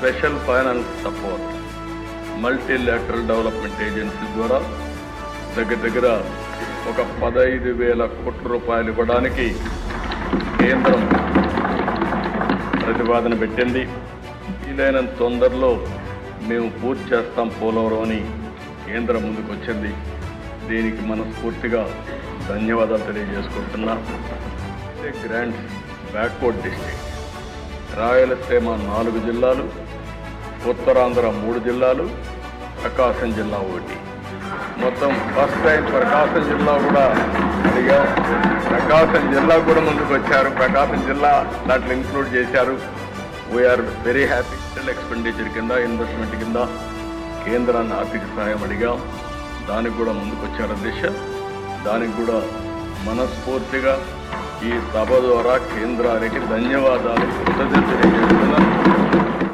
Special finance support multilateral development agency ద్వారా దగ్గర దగ్గర ఒక పదహైదు వేల కోట్ల రూపాయలు ఇవ్వడానికి కేంద్రం ప్రతిపాదన పెట్టింది. వీలైనంత తొందరలో మేము పూర్తి చేస్తాం పోలవరం అని కేంద్రం ముందుకు వచ్చింది దీనికి మనస్ఫూర్తిగా ధన్యవాదాలు తెలియజేసుకుంటున్నా. గ్రాండ్ బ్యాక్వర్డ్ డిస్టిక్ రాయలసీమ నాలుగు జిల్లాలు ఉత్తరాంధ్ర మూడు జిల్లాలు ప్రకాశం జిల్లా ఒకటి. మొత్తం ఫస్ట్ టైం ప్రకాశం జిల్లా కూడా అడిగాం. ప్రకాశం జిల్లా కూడా ముందుకు వచ్చారు. ప్రకాశం జిల్లా దాంట్లో ఇంక్లూడ్ చేశారు. We are very happy expenditure కింద ఇన్వెస్ట్మెంట్ కింద కేంద్రాన్ని ఆర్థిక సహాయం అడిగాం. దానికి కూడా ముందుకు వచ్చారు దిశ దానికి కూడా మనస్ఫూర్తిగా ఈ సభ ద్వారా కేంద్రానికి ధన్యవాదాలు కృతజ్ఞత తెలియజేస్తున్నాను.